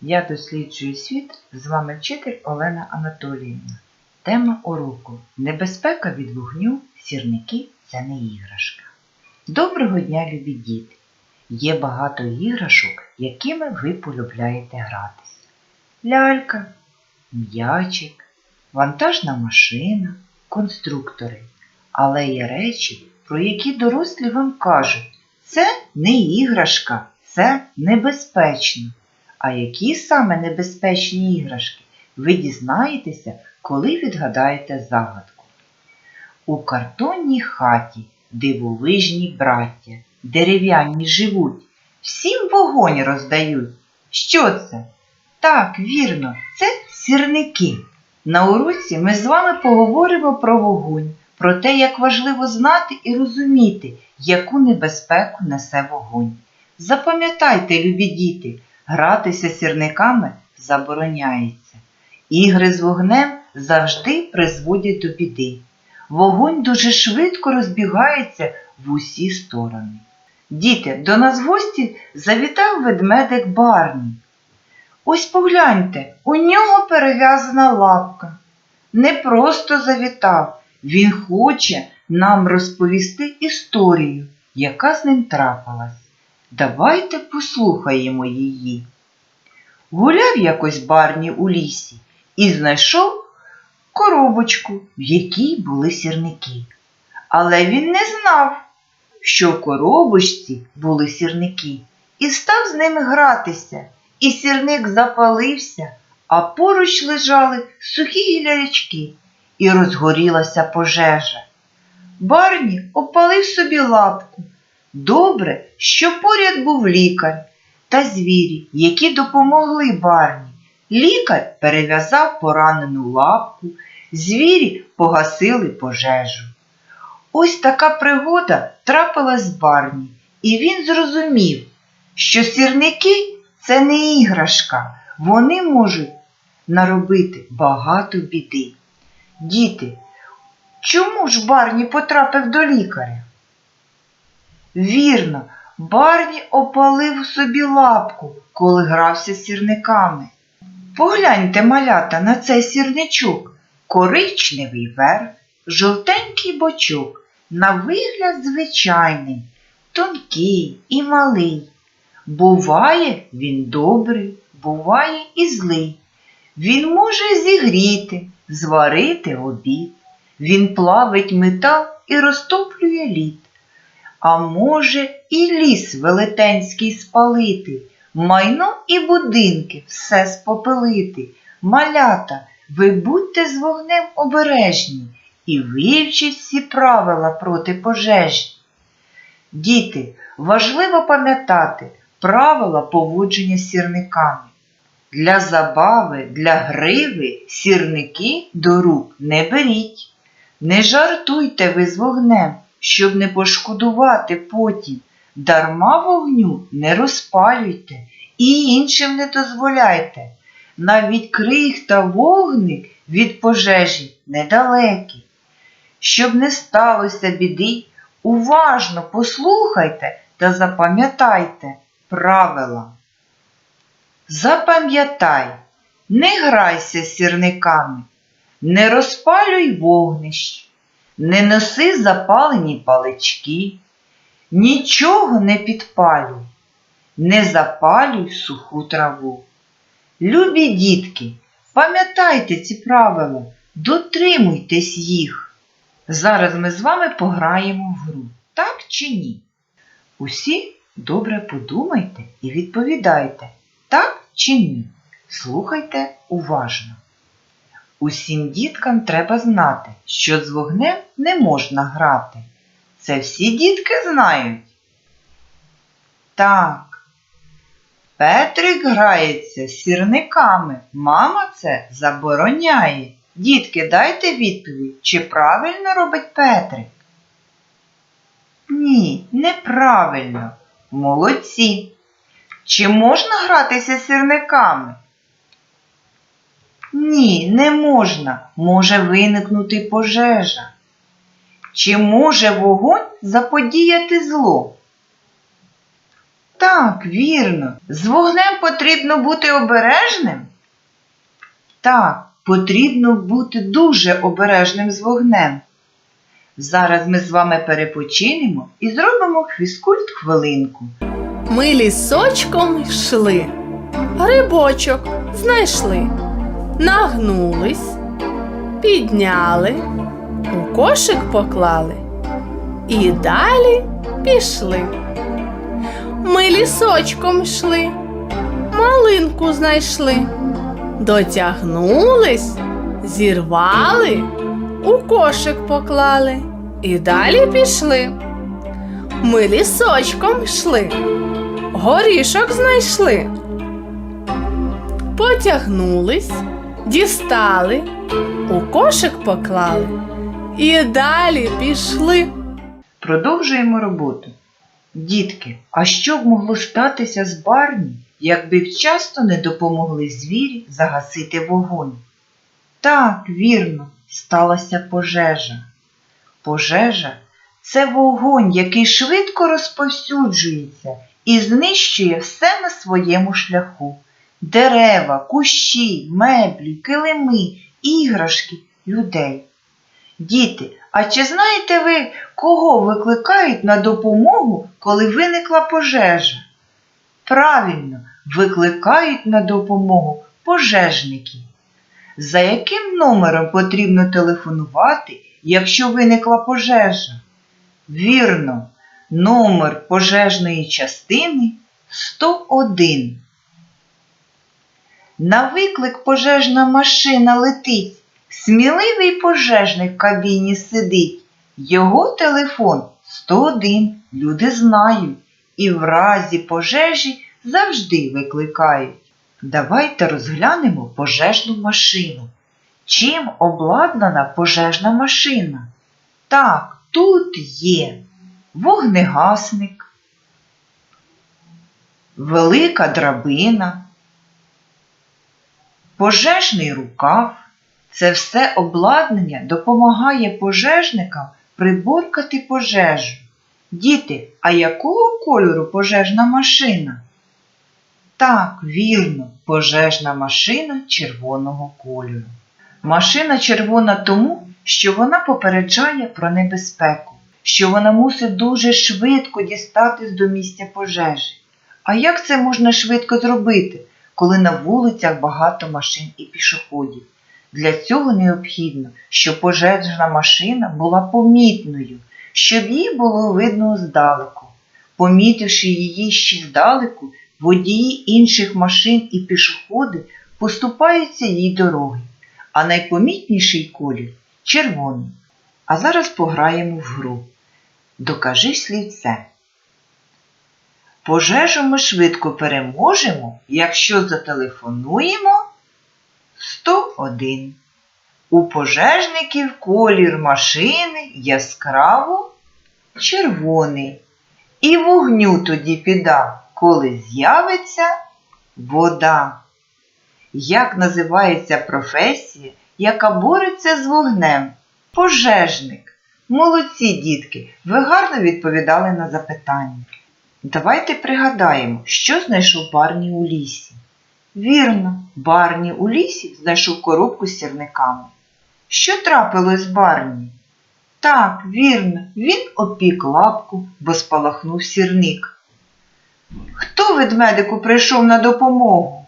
Я досліджую світ. З вами вчитель Олена Анатоліївна. Тема уроку Небезпека від вогню, сірники це не іграшка. Доброго дня, любі діти! Є багато іграшок, якими ви полюбляєте гратись. Лялька, м'ячик, вантажна машина, конструктори. Але є речі, про які дорослі вам кажуть, це не іграшка, це небезпечно. А які саме небезпечні іграшки, ви дізнаєтеся, коли відгадаєте загадку. У картонній хаті дивовижні браття, дерев'яні живуть, всім вогонь роздають. Що це? Так, вірно, це сірники. На уроці ми з вами поговоримо про вогонь, про те, як важливо знати і розуміти, яку небезпеку несе вогонь. Запам'ятайте, любі діти, гратися сірниками забороняється. Ігри з вогнем завжди призводять до біди. Вогонь дуже швидко розбігається в усі сторони. Діти, до нас в гості завітав ведмедик Барні. Ось погляньте, у нього перев'язана лапка. Не просто завітав, він хоче нам розповісти історію, яка з ним трапилась. Давайте послухаємо її. Гуляв якось Барні у лісі і знайшов коробочку, в якій були сірники. Але він не знав, що в коробочці були сірники, і став з ними гратися, і сірник запалився, а поруч лежали сухі гілярячки, і розгорілася пожежа. Барні опалив собі лапку. Добре, що поряд був лікар та звірі, які допомогли Барні. Лікар перев'язав поранену лапку, звірі погасили пожежу. Ось така пригода трапилась з Барні, і він зрозумів, що сірники це не іграшка, вони можуть наробити багато біди. Діти, чому ж Барні потрапив до лікаря? Вірно, Барні опалив собі лапку, коли грався з сірниками. Погляньте, малята, на цей сірничок. Коричневий верх, жовтенький бочок, на вигляд звичайний, тонкий і малий. Буває він добрий, буває і злий. Він може зігріти, зварити обід. Він плавить метал і розтоплює лід. А може і ліс велетенський спалити, майно і будинки все спопелити. Малята, ви будьте з вогнем обережні і вивчіть всі правила проти пожежі. Діти, важливо пам'ятати правила поводження з сірниками. Для забави, для гриви сірники до рук не беріть. Не жартуйте ви з вогнем, щоб не пошкодувати потім. Дарма вогню не розпалюйте і іншим не дозволяйте. Навіть крих та вогник від пожежі недалекі. Щоб не сталося біди, уважно послухайте та запам'ятайте правила. Запам'ятай, не грайся з сірниками, не розпалюй вогнищ, не носи запалені палички, нічого не підпалюй, не запалюй суху траву. Любі дітки, пам'ятайте ці правила, дотримуйтесь їх. Зараз ми з вами пограємо в гру, так чи ні? Усі добре подумайте і відповідайте, так чи ні. Слухайте уважно. Усім діткам треба знати, що з вогнем не можна грати. Це всі дітки знають. Так. Петрик грається з сірниками. Мама це забороняє. Дітки, дайте відповідь, чи правильно робить Петрик? Ні, неправильно. Молодці. Чи можна гратися з сірниками? Ні, не можна. Може виникнути пожежа. Чи може вогонь заподіяти зло? Так, вірно. З вогнем потрібно бути обережним? Так, потрібно бути дуже обережним з вогнем. Зараз ми з вами перепочинемо і зробимо фізкульт хвилинку. Ми лісочком йшли, грибочок знайшли, нагнулись, підняли, у кошик поклали і далі пішли. Ми лісочком йшли, малинку знайшли, дотягнулись, зірвали, у кошик поклали і далі пішли. Ми лісочком йшли, горішок знайшли. Потягнулись, дістали, у кошик поклали і далі пішли. Продовжуємо роботу. Дітки, а що б могло статися з Барні, якби вчасно не допомогли звірі загасити вогонь? Так, вірно, сталася пожежа. Пожежа це вогонь, який швидко розповсюджується і знищує все на своєму шляху. Дерева, кущі, меблі, килими, іграшки, людей. Діти, а чи знаєте ви, кого викликають на допомогу, коли виникла пожежа? Правильно, викликають на допомогу пожежників. За яким номером потрібно телефонувати, якщо виникла пожежа? Вірно, номер пожежної частини 101. На виклик пожежна машина летить. Сміливий пожежник в кабіні сидить. Його телефон 101. Люди знають. І в разі пожежі завжди викликають. Давайте розглянемо пожежну машину. Чим обладнана пожежна машина? Так, тут є вогнегасник, велика драбина, пожежний рукав. Це все обладнання допомагає пожежникам приборкати пожежу. Діти, а якого кольору пожежна машина? Так, вірно, пожежна машина червоного кольору. Машина червона тому, що вона попереджає про небезпеку, що вона мусить дуже швидко дістатись до місця пожежі. А як це можна швидко зробити, коли на вулицях багато машин і пішоходів? Для цього необхідно, щоб пожежна машина була помітною, щоб її було видно здалеку. Помітивши її ще здалеку, водії інших машин і пішоходи поступаються їй дороги, а найпомітніший колір червоний. А зараз пограємо в гру. Докажи слівце. Пожежу ми швидко переможемо, якщо зателефонуємо 101. У пожежників колір машини яскраво червоний. І вогню тоді піда, коли з'явиться вода. Як називається професія, яка бореться з вогнем? Пожежник. Молодці, дітки, ви гарно відповідали на запитання. Давайте пригадаємо, що знайшов Барні у лісі. Вірно, Барні у лісі знайшов коробку з сірниками. Що трапилось Барні? Так, вірно, він опік лапку, бо спалахнув сірник. Хто ведмедику прийшов на допомогу?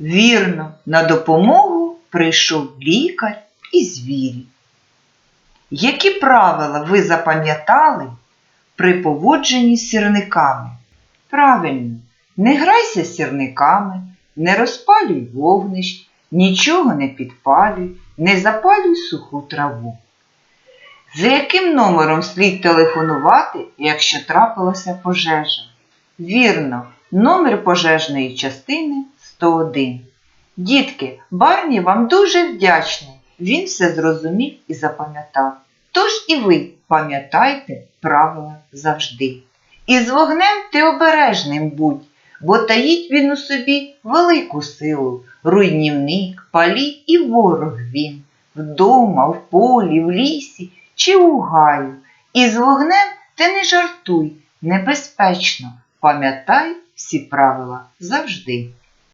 Вірно, на допомогу прийшов лікар і звірі. Які правила ви запам'ятали при поводженні з сірниками? Правильно, не грайся з сірниками, не розпалюй вогнищ, нічого не підпалюй, не запалюй суху траву. За яким номером слід телефонувати, якщо трапилася пожежа? Вірно, номер пожежної частини 101. Дітки, Барні вам дуже вдячний. Він все зрозумів і запам'ятав. Тож і ви пам'ятайте правила завжди. І з вогнем ти обережним будь, бо таїть він у собі велику силу, руйнівник, палі і ворог він, вдома, в полі, в лісі чи у гаю. І з вогнем ти не жартуй, небезпечно, Пам'ятай всі правила завжди.